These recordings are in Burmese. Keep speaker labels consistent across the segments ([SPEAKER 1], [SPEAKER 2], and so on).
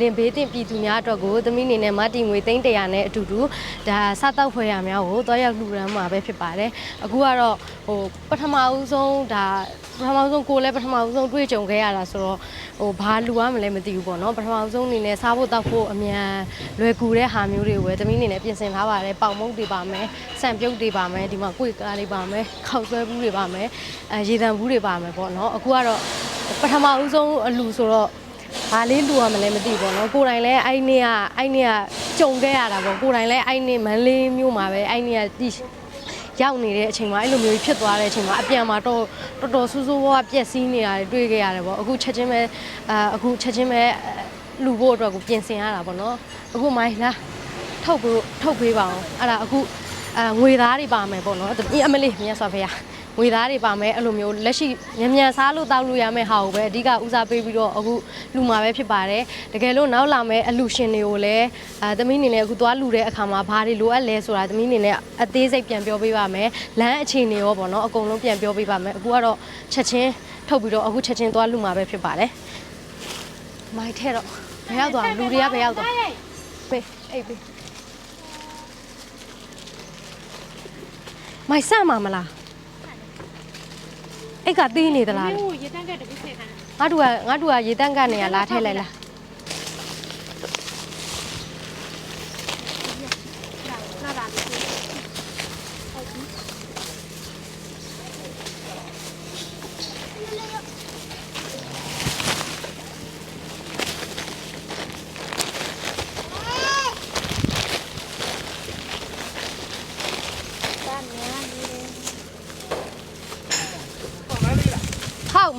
[SPEAKER 1] လင်ဘေးတင်ပြည်သူများအတွက်ကိုသမီးအနေနဲ့မတီငွေသိန်း100နဲ့အတူတူဒါစားတောက်ဖွဲရများကိုတွားရောက်လှူဒန်းမှာပဲဖြစ်ပါတယ်အခုကတော့ဟိုပထမဦးဆုံးဒါပထမဦးဆုံးကိုယ်လည်းပထမဦးဆုံးတွေ့ကြုံခဲ့ရတာဆိုတော့ဟိုဘာလှူရမလဲမသိဘူးပေါ့နော်ပထမဦးဆုံးအနေနဲ့စားဖို့တောက်ဖို့အမြန်လွယ်ကူတဲ့ဟာမျိုးတွေကိုပဲသမီးအနေနဲ့ပြင်ဆင်ထားပါတယ်ပေါင်မုတ်တွေပါမယ်စံပြုတ်တွေပါမယ်ဒီမှာကိုယ်ကားတွေပါမယ်ခောက်ဆွဲဘူးတွေပါမယ်အဲရေတံဘူးတွေပါမယ်ပေါ့နော်အခုကတော့ပထမဦးဆုံးအလူဆိုတော့ ဘာလေးလူရမလဲမသိဘူးပေါ့နော်ကိုယ်တိုင်လည်းအဲ့နေ့ကအဲ့နေ့ကကြုံခဲ့ရတာပေါ့ကိုယ်တိုင်လည်းအဲ့နေ့မန္တလေးမြို့မှာပဲအဲ့နေ့ကတီရောက်နေတဲ့အချိန်မှာအဲ့လိုမျိုးဖြစ်သွားတဲ့အချိန်မှာအပြန်မှာတော့တော်တော်ဆူဆူဝါးပြက်စီးနေတာတွေတွေ့ခဲ့ရတယ်ပေါ့အခုချက်ချင်းပဲအာအခုချက်ချင်းပဲလူဖို့အတွက်ကိုပြင်ဆင်ရတာပေါ့နော်အခုမိုင်းလားထုတ်ဖို့ထုတ်ပေးပါအောင်အဲ့ဒါအခုအာငွေသားတွေပါမယ်ပေါ့နော်ဒီအမလေးမြတ်စွာဘုရား ငွေသားတွေပါမယ်အဲ့လိုမျိုးလက်ရှိမြန်မြန်စားလို့တောက်လို့ရမယ့်ဟာကိုပဲအဓိကဦးစားပေးပြီးတော့အခုလူမှာပဲဖြစ်ပါတယ်တကယ်လို့နောက်လာမယ့်အလူရှင်တွေကိုလည်းအဲသမီးအနေနဲ့အခုသွားလူတဲ့အခါမှာဘာတွေလိုအပ်လဲဆိုတာသမီးအနေနဲ့အသေးစိတ်ပြန်ပြောပေးပါမယ်လမ်းအခြေအနေရောပေါ့နော်အကုန်လုံးပြန်ပြောပေးပါမယ်အခုကတော့ချက်ချင်းထုတ်ပြီးတော့အခုချက်ချင်းသွားလူမှာပဲဖြစ်ပါတယ်မိုက်ထဲတော့ဘယ်ရောက်သွားလူတွေကဘယ်ရောက်သွားပေးအေးပေးမိုက်စမှာမလား အိတ်ကသေးနေသလား
[SPEAKER 2] ဟိုရေတန်းကတပိတ်ထည့်ခိုင်း
[SPEAKER 1] ငါတို့ကငါတို့ကရေတန့်ကနေရလာထဲလိုက်လား
[SPEAKER 2] လာ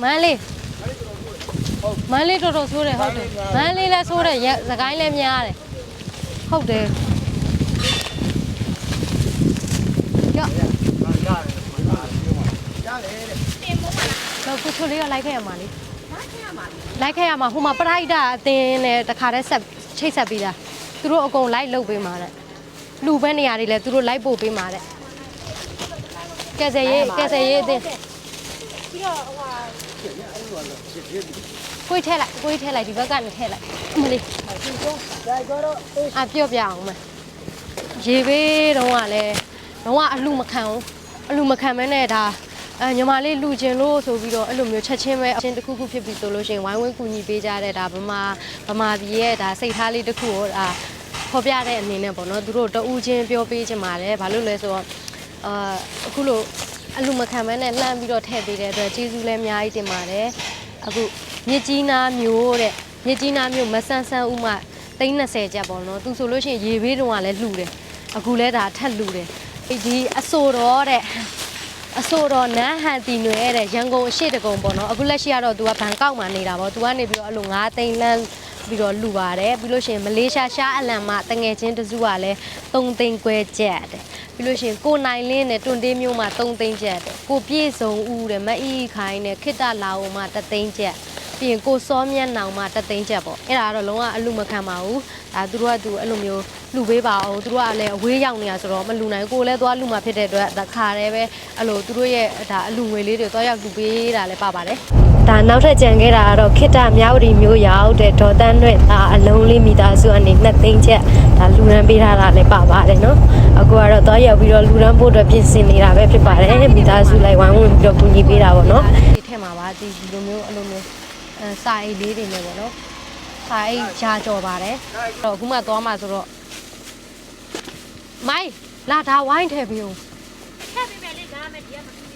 [SPEAKER 1] မန်းလေးမန်းလေးတော်တော်ဆိုးတယ်ဟုတ်တယ်မန်းလေးလည်းဆိုးတယ်ရက်စကိုင်းလည်းများတယ်ဟုတ်တယ်ရော့တော့ကိုချိုလေးကလိုက်ခဲ့ရမှာလေလိုက်ခဲ့ရမှာဟိုမှာပရိုက်တာအတင်းနဲ့တခါတည်းဆက်ချိတ်ဆက်ပြီးတာသူတို့အကုန်လိုက်လုတ်ပေးမှာတဲ့လူပဲနေရာတွေလဲသူတို့လိုက်ပို့ပေးမှာတဲ့ကဲဆယ်ရေးကဲဆယ်ရေးအတင်း
[SPEAKER 2] ပြီးတော့ဟိုဟာ
[SPEAKER 1] ကိုယ်ထဲလိုက်ကိုယ်ထဲလိုက်ဒီဘက်ကနေထဲလိုက်အမလေးအပြော့ပြအောင်မယ်ရေဘေးတုံးကလည်းတော့ကအလှမခံဘူးအလှမခံမဲနဲ့ဒါအဲညီမလေးလူကျင်လို့ဆိုပြီးတော့အဲ့လိုမျိုးချက်ချင်းပဲအချင်းတစ်ခုခုဖြစ်ပြီးဆိုလို့ရှိရင်ဝိုင်းဝန်းကူညီပေးကြတဲ့ဒါဗမာဗမာပြည်ရဲ့ဒါစိတ်ထားလေးတစ်ခုကိုဒါဖော်ပြတဲ့အနေနဲ့ပေါ့နော်သူတို့တဦးချင်းပြောပေးချင်ပါတယ်ဘာလို့လဲဆိုတော့အာအခုလို့ အလှမခံမဲနဲ့လှမ်းပြီးတော့ထည့်ပေးတဲ့အတွက်ကျေးဇူးလည်းအများကြီးတင်ပါတယ်အခုမြစ်ကြီးနားမျိုးတဲ့မြစ်ကြီးနားမျိုးမဆန်းဆန်းဦးမှ30ကျပ်ပေါ့နော်သူဆိုလို့ရှိရင်ရေဘေးတုံးကလည်းလှူတယ်အခုလဲဒါထက်လှူတယ်ဒီအဆိုတော်တဲ့အဆိုတော်နန်းဟန်တီနွယ်တဲ့ရန်ကုန်အရှိတကုံပေါ့နော်အခုလက်ရှိကတော့ तू ကဘန်ကောက်မှာနေတာပေါ့ तू ကနေပြီးတော့အဲ့လို9သိန်းလမ်း ပြီးတော့လူပါတယ်ပြီးလို့ရှိရင်မလေးရှားရှားအလံမှာတငယ်ချင်းတစုကလည်း3သိန်းခွဲကျက်တယ်ပြီးလို့ရှိရင်ကိုနိုင်လင်းနဲ့တွန်တေးမျိုးမှာ3သိန်းကျက်တယ်ကိုပြည့်စုံဦးတဲ့မအီခိုင်းနဲ့ခိတ္တလာအောင်မှာ3သိန်းကျက် ပြီးရင်ကိုစောမျက်နှောင်မှာ3သိန်းကျက်ပေါ့အဲ့ဒါကတော့လုံးဝအလူမခံပါဘူးဒါသူတို့ကသူအဲ့လိုမျိုးလူပေးပါအောင်သူတို့ကလည်းအဝေးရောက်နေတာဆိုတော့မလူနိုင်ဘူးကိုလည်းသွားလူမှာဖြစ်တဲ့အတွက်ဒါခါတည်းပဲအဲ့လိုသူတို့ရဲ့ဒါအလူငွေလေးတွေသွားရောက်လူပေးတာလည်းပါပါတယ်ဒါနောက်ထပ်ကြံခဲ့တာကတော့ခိတ္တမြောက်ရီမျိုးရောက်တဲ့ဒေါ်တန်းရွက်ဒါအလုံးလေးမိသားစုအနေနဲ့သိန်းချက်ဒါလူရန်ပေးထားတာလည်းပါပါတယ်နော်အခုကတော့သွားရောက်ပြီးတော့လူရန်ဖို့အတွက်ပြင်ဆင်နေတာပဲဖြစ်ပါတယ်မိသားစုလိုက်ဝိုင်းဝန်းပြီးတော့ကူညီပေးတာပေါ့နော်ဒီထက်မှာပါဒီဒီလိုမျိုးအဲ့လိုမျိုးအဲ စာအိတ်လေးတွေနဲ့ပေါ့နော်စာအိတ်ရှားကြော်ပါတယ်အဲ့တော့အခုမှသွားမှဆိုတော့မိုင်းလာဒါဝိုင်းထည့်ပေးဦး
[SPEAKER 2] ထည့်ပေးမယ်လေဒါမဲ့ဒီကမပြီး